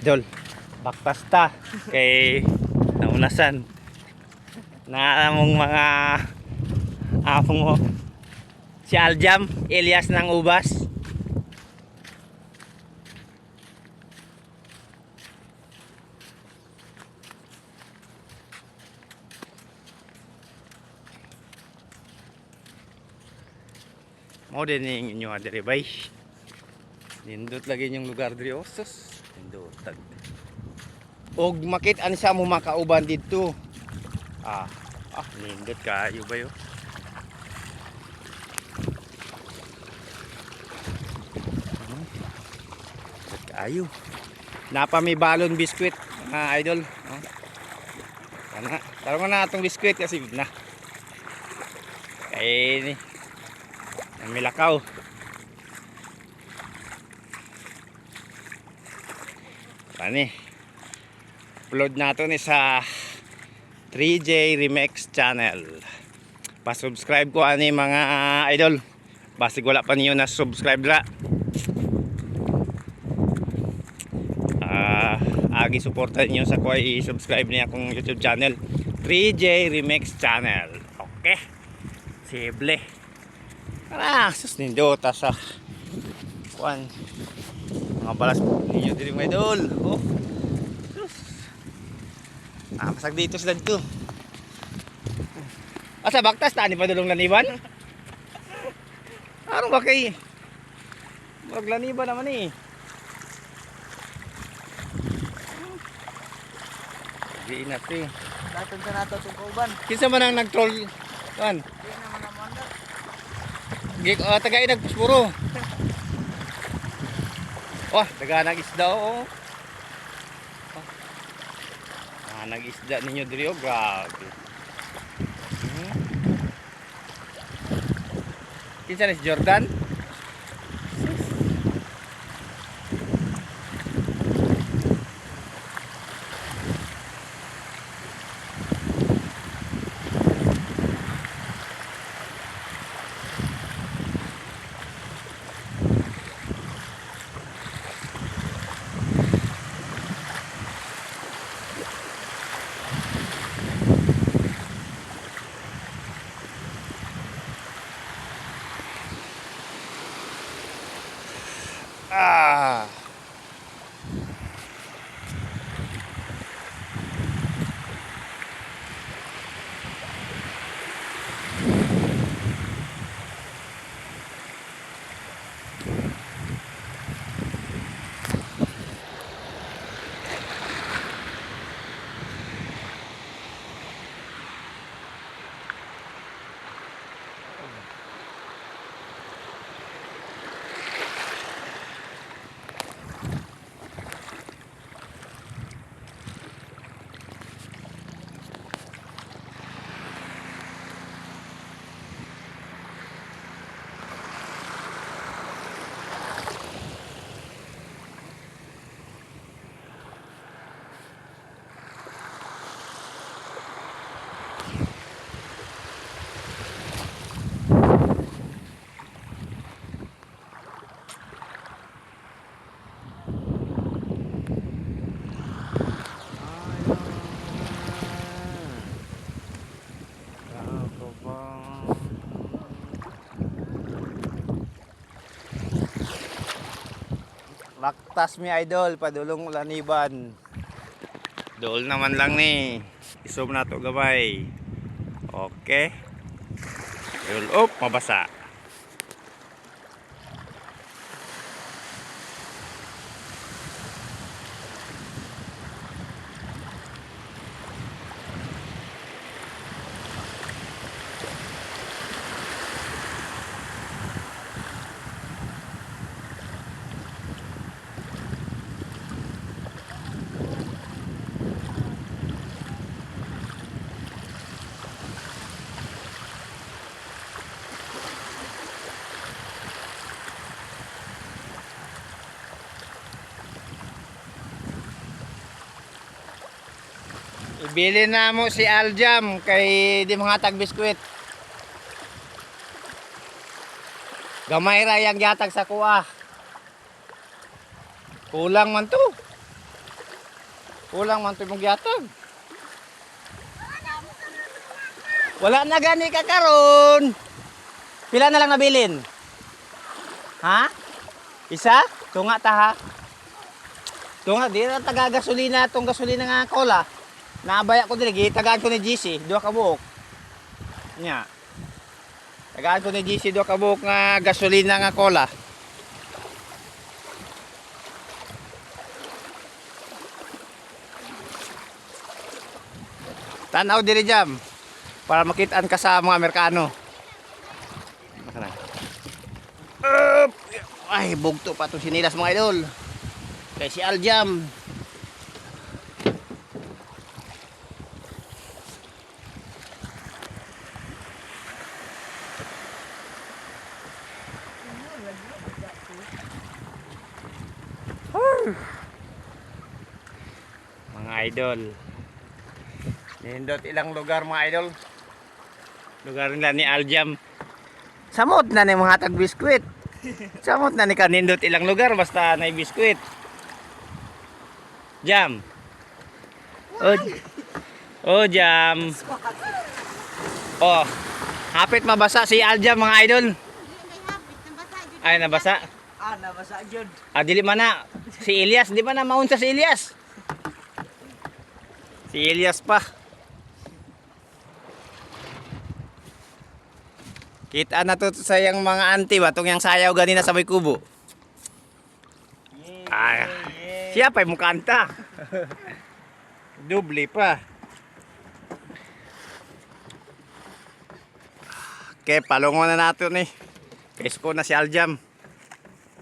Dol, baktas ta kay naunasan na among mga among mo si Aljam, Elias ng Ubas. Mo din yung inyo adere bay. Nindot lagi yung lugar diri osos. Nindot tag. Og makit an sa mo makauban dito. Ah, ah nindot kayo ba yo? Kayo. Napa may balon biskwit, mga idol. Oh. Kana, tarong na atong biskwit kasi na. Kay ni. Milakaw. Ani. Upload nato ni sa 3J Remix channel. Pa-subscribe ko ani mga idol. Basig wala pa niyo na subscribe ra. Ah, agi suporta niyo sa ko i-subscribe niya akong YouTube channel. 3J Remix channel. Okay. Simple. Ah, sus nindota sa kuan. Mga balas ninyo diri mga idol. Oh. Sus. Ah, dito sila dito. Asa baktas tani pa dulong laniban? Ano ba kay? Maglaniban naman eh. Di na to eh. Daton sa nato itong kauban. Kinsa man ang nag-troll? Kan? Di naman ang manda. Uh, tagay nagpuspuro. Oh, taga nag-isda oh. oh. Ah, nag-isda ninyo diri oh, grabe. Hmm. Kinsa ni Jordan? Ah. Laktas mi idol, padulong laniban. Dool naman lang ni. Isom na to gabay. Okay. Roll up, mabasa. Ibili na mo si Aljam kay di mga tag biskwit. Gamay ra yang yatag sa kuha. Kulang man to. Kulang man ito mong yatag. Wala na gani ka karon. Pila na lang nabilin? Ha? Isa? Tunga ta ha? Tunga, di na taga gasolina tong gasolina nga cola. Nabaya ko dili, tagaan ko ni GC, duha ka buok. Nya. Tagaan ko ni GC duha ka buok nga gasolina nga cola. Tanaw diri jam para makitaan ka sa mga Amerikano. Ay, bugto pa itong sinilas mga idol. Kay si Aljam. Mga idol. Nindot ilang lugar mga idol. Lugar nila ni Aljam. Samot na ni mga hatag biskwit. Samot na ni kanindot ilang lugar basta na biskwit. Jam. Oh, oh jam. Oh, hapit mabasa si Aljam mga idol. Ay nabasa. Ah, nabasa jud. Ah, dili man na. Si Elias, di ba na maunsa si Elias? Si Elias pa. Kita na to sa yung mga auntie ba? Itong yung sayaw ganina sa may kubo. Ay, siya pa'y mukanta. Dubli pa. Okay, palungo na natin eh. Kesko na si Aljam.